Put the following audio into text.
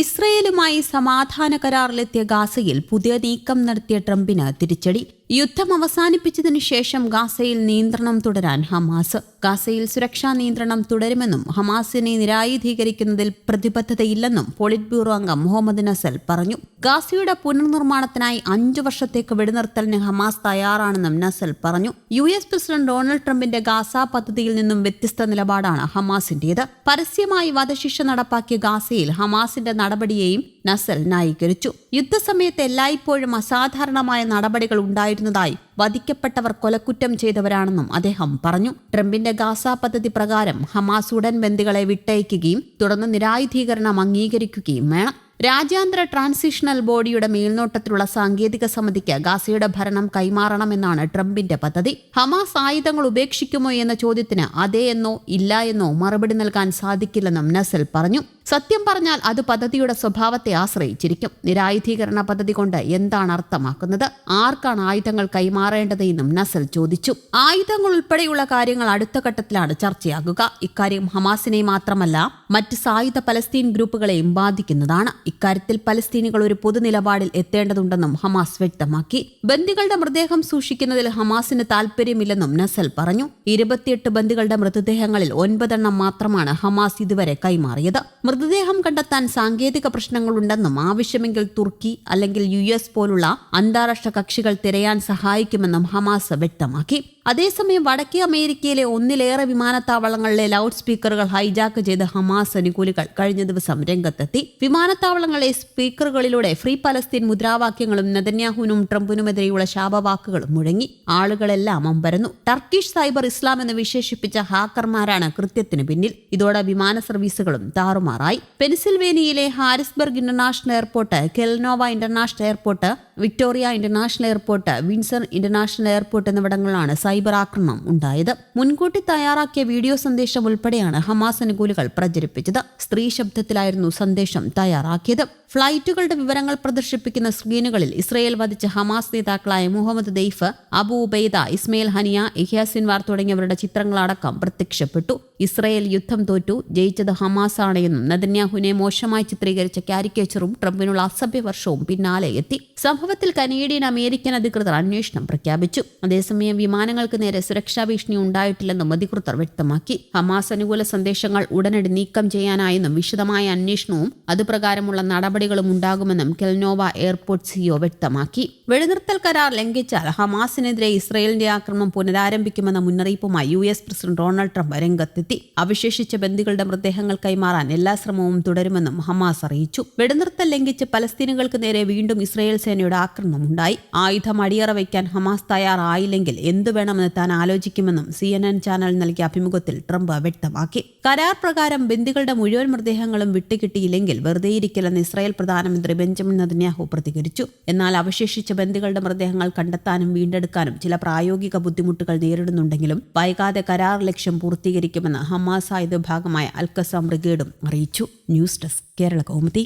ഇസ്രയേലുമായി സമാധാന കരാറിലെത്തിയ ഗാസയിൽ പുതിയ നീക്കം നടത്തിയ ട്രംപിന് തിരിച്ചടി. യുദ്ധം അവസാനിപ്പിച്ചതിനു ശേഷം ഗാസയിൽ നിയന്ത്രണം തുടരാൻ ഹമാസ്. ഗാസയിൽ സുരക്ഷാ നിയന്ത്രണം തുടരുമെന്നും ഹമാസിനെ നിരായുധീകരിക്കുന്നതിൽ പ്രതിബദ്ധതയില്ലെന്നും പോളിറ്റ് ബ്യൂറോ അംഗം മുഹമ്മദ് നസൽ പറഞ്ഞു. ഗാസയുടെ പുനർനിർമ്മാണത്തിനായി അഞ്ചു വർഷത്തേക്ക് വെടിനിർത്തലിന് ഹമാസ് തയ്യാറാണെന്നും നസൽ പറഞ്ഞു. യു എസ് പ്രസിഡന്റ് ഡൊണാൾഡ് ട്രംപിന്റെ ഗാസ പദ്ധതിയിൽ നിന്നും വ്യത്യസ്ത നിലപാടാണ് ഹമാസിന്റേത്. പരസ്യമായി വധശിക്ഷ നടപ്പാക്കിയ ഗാസയിൽ ഹമാസിന്റെ നടപടിയെയും നസൽ ന്യായീകരിച്ചു. യുദ്ധസമയത്ത് എല്ലായ്പ്പോഴും അസാധാരണമായ നടപടികൾ ഉണ്ടായിരുന്നതായി വധിക്കപ്പെട്ടവർ കൊലക്കുറ്റം ചെയ്തവരാണെന്നും അദ്ദേഹം പറഞ്ഞു. ട്രംപിന്റെ ഗാസ പദ്ധതി പ്രകാരം ഹമാസ് ഉടൻ ബന്ദികളെ വിട്ടയക്കുകയും തുടർന്ന് നിരായുധീകരണം അംഗീകരിക്കുകയും വേണം. രാജ്യാന്തര ട്രാൻസിഷണൽ ബോഡിയുടെ മേൽനോട്ടത്തിലുള്ള സാങ്കേതിക സമിതിക്ക് ഗാസയുടെ ഭരണം കൈമാറണമെന്നാണ് ട്രംപിന്റെ പദ്ധതി. ഹമാസ് ആയുധങ്ങൾ ഉപേക്ഷിക്കുമോ എന്ന ചോദ്യത്തിന് അതേ എന്നോ ഇല്ല എന്നോ മറുപടി നൽകാൻ സാധിക്കില്ലെന്നും നസൽ പറഞ്ഞു. സത്യം പറഞ്ഞാൽ അത് പദ്ധതിയുടെ സ്വഭാവത്തെ ആശ്രയിച്ചിരിക്കും. നിരായുധീകരണ പദ്ധതി കൊണ്ട് എന്താണ് അർത്ഥമാക്കുന്നത്? ആർക്കാണ് ആയുധങ്ങൾ കൈമാറേണ്ടത് എന്നും നസൽ ചോദിച്ചു. ആയുധങ്ങൾ ഉൾപ്പെടെയുള്ള കാര്യങ്ങൾ അടുത്ത ഘട്ടത്തിലാണ് ചർച്ചയാകുക. ഇക്കാര്യം ഹമാസിനെ മാത്രമല്ല മറ്റ് സായുധ പലസ്തീൻ ഗ്രൂപ്പുകളെയും ബാധിക്കുന്നതാണ്. ഇക്കാര്യത്തിൽ പലസ്തീനികൾ ഒരു പൊതു നിലപാടിൽ എത്തേണ്ടതുണ്ടെന്നും ഹമാസ് വ്യക്തമാക്കി. ബന്ദികളുടെ മൃതദേഹം സൂക്ഷിക്കുന്നതിൽ ഹമാസിന് താൽപര്യമില്ലെന്നും നസൽ പറഞ്ഞു. ഇരുപത്തിയെട്ട് ബന്ദികളുടെ മൃതദേഹങ്ങളിൽ ഒൻപതെണ്ണം മാത്രമാണ് ഹമാസ് ഇതുവരെ കൈമാറിയത്. മൃതദേഹം കണ്ടെത്താൻ സാങ്കേതിക പ്രശ്നങ്ങളുണ്ടെന്നും ആവശ്യമെങ്കിൽ തുർക്കി അല്ലെങ്കിൽ യു പോലുള്ള അന്താരാഷ്ട്ര കക്ഷികൾ തിരയാൻ സഹായിക്കുമെന്നും ഹമാസ് വ്യക്തമാക്കി. അതേസമയം വടക്കേ അമേരിക്കയിലെ ഒന്നിലേറെ വിമാനത്താവളങ്ങളിലെ ലൗഡ് സ്പീക്കറുകൾ ഹൈജാക്ക് ചെയ്ത ഹമാസ് അനുകൂലികൾ കഴിഞ്ഞ ദിവസം രംഗത്തെത്തി. വിമാനത്താവളങ്ങളിലെ സ്പീക്കറുകളിലൂടെ ഫ്രീ പലസ്തീൻ മുദ്രാവാക്യങ്ങളും നെതന്യാഹുവിനും ട്രംപിനുമെതിരെയുള്ള ശാപവാക്കുകളും മുഴങ്ങി. ആളുകളെല്ലാം അമ്പരന്നു. ടർക്കിഷ് സൈബർ ഇസ്ലാം എന്ന് വിശേഷിപ്പിച്ച ഹാക്കർമാരാണ് കൃത്യത്തിന് പിന്നിൽ. ഇതോടെ വിമാന സർവീസുകളും താറുമാറായി. പെൻസിൽവേനിയയിലെ Harrisburg international airport Kelowna international airport Victoria international airport Windsor international airport എന്നിവിടങ്ങളിലാണ് സൈബർ ആക്രമണം ഉണ്ടായത്. മുൻകൂട്ടി തയ്യാറാക്കിയ വീഡിയോ സന്ദേശം ഉൾപ്പെടെയാണ് ഹമാസ് അനുകൂലികൾ പ്രചരിപ്പിച്ചത്. സ്ത്രീ ശബ്ദത്തിലായിരുന്നു സന്ദേശം തയ്യാറാക്കിയത്. ഫ്ലൈറ്റുകളുടെ വിവരങ്ങൾ പ്രദർശിപ്പിക്കുന്ന സ്ക്രീനുകളിൽ ഇസ്രയേൽ വധിച്ച ഹമാസ് നേതാക്കളായ Mohammed Deif Abu Ubaida Ismail Haniyeh Yahya Sinwar തുടങ്ങിയവരുടെ ചിത്രങ്ങളടക്കം പ്രത്യക്ഷപ്പെട്ടു. ഇസ്രയേൽ യുദ്ധം തോറ്റു. ജയിച്ചത് ഹമാസ് ആണെന്നും എന്നും നെതന്യാഹുവിനെ മോശമായി ചിത്രീകരിച്ച കാരിക്കേച്ചറും ട്രംപിനുള്ള അസഭ്യവർഷവും പിന്നാലെ എത്തി. സംഭവത്തിൽ കനേഡിയൻ അമേരിക്കൻ അധികൃതർ അന്വേഷണം പ്രഖ്യാപിച്ചു. അതേസമയം വിമാനങ്ങൾക്ക് നേരെ സുരക്ഷാ ഭീഷണി ഉണ്ടായിട്ടില്ലെന്നും അധികൃതർ വ്യക്തമാക്കി. ഹമാസ് അനുകൂല സന്ദേശങ്ങൾ ഉടനടി നീക്കം ചെയ്യാനായെന്നും വിശദമായ അന്വേഷണവും അതുപ്രകാരമുള്ള നടപടികളും ഉണ്ടാകുമെന്നും കെൽനോവ എയർപോർട്ട് സിഇഒ വ്യക്തമാക്കി. വെടിനിർത്തൽ കരാർ ലംഘിച്ചാൽ ഹമാസിനെതിരെ ഇസ്രയേലിന്റെ ആക്രമണം പുനരാരംഭിക്കുമെന്ന മുന്നറിയിപ്പുമായി U S president Donald Trump രംഗത്തെത്തി. അവശേഷിച്ച ബന്ദികളുടെ മൃതദേഹങ്ങൾ കൈമാറാൻ എല്ലാ ശ്രമവും തുടരുമെന്നും ഹമാസ് അറിയിച്ചു. വെടിനിർത്തൽ ലംഘിച്ച് പലസ്തീനുകൾക്ക് നേരെ വീണ്ടും ഇസ്രയേൽ സേനയുടെ ആക്രമണമുണ്ടായി. ആയുധം അടിയറ വയ്ക്കാൻ ഹമാസ് തയ്യാറായില്ലെങ്കിൽ എന്തു വേണമെന്ന് താൻ ആലോചിക്കുമെന്നും സി എൻ എൻ ചാനൽ നൽകിയ അഭിമുഖത്തിൽ ട്രംപ് വ്യക്തമാക്കി. കരാർ പ്രകാരം ബന്ദികളുടെ മുഴുവൻ മൃതദേഹങ്ങളും വിട്ടുകിട്ടിയില്ലെങ്കിൽ വെറുതെയിരിക്കില്ലെന്ന് ഇസ്രായേൽ പ്രധാനമന്ത്രി ബെഞ്ചമിൻ നദന്യാഹു പ്രതികരിച്ചു. എന്നാൽ അവശേഷിച്ച ബന്ദികളുടെ മൃതദേഹങ്ങൾ കണ്ടെത്താനും വീണ്ടെടുക്കാനും ചില പ്രായോഗിക ബുദ്ധിമുട്ടുകൾ നേരിടുന്നുണ്ടെങ്കിലും വൈകാതെ കരാർ ലക്ഷ്യം പൂർത്തീകരിക്കുമെന്ന് ഹമാസ് ആയുധ ഭാഗമായ അൽക്കസ ബ്രിഗേഡും അറിയിച്ചു. News desk Kerala Kaumudi.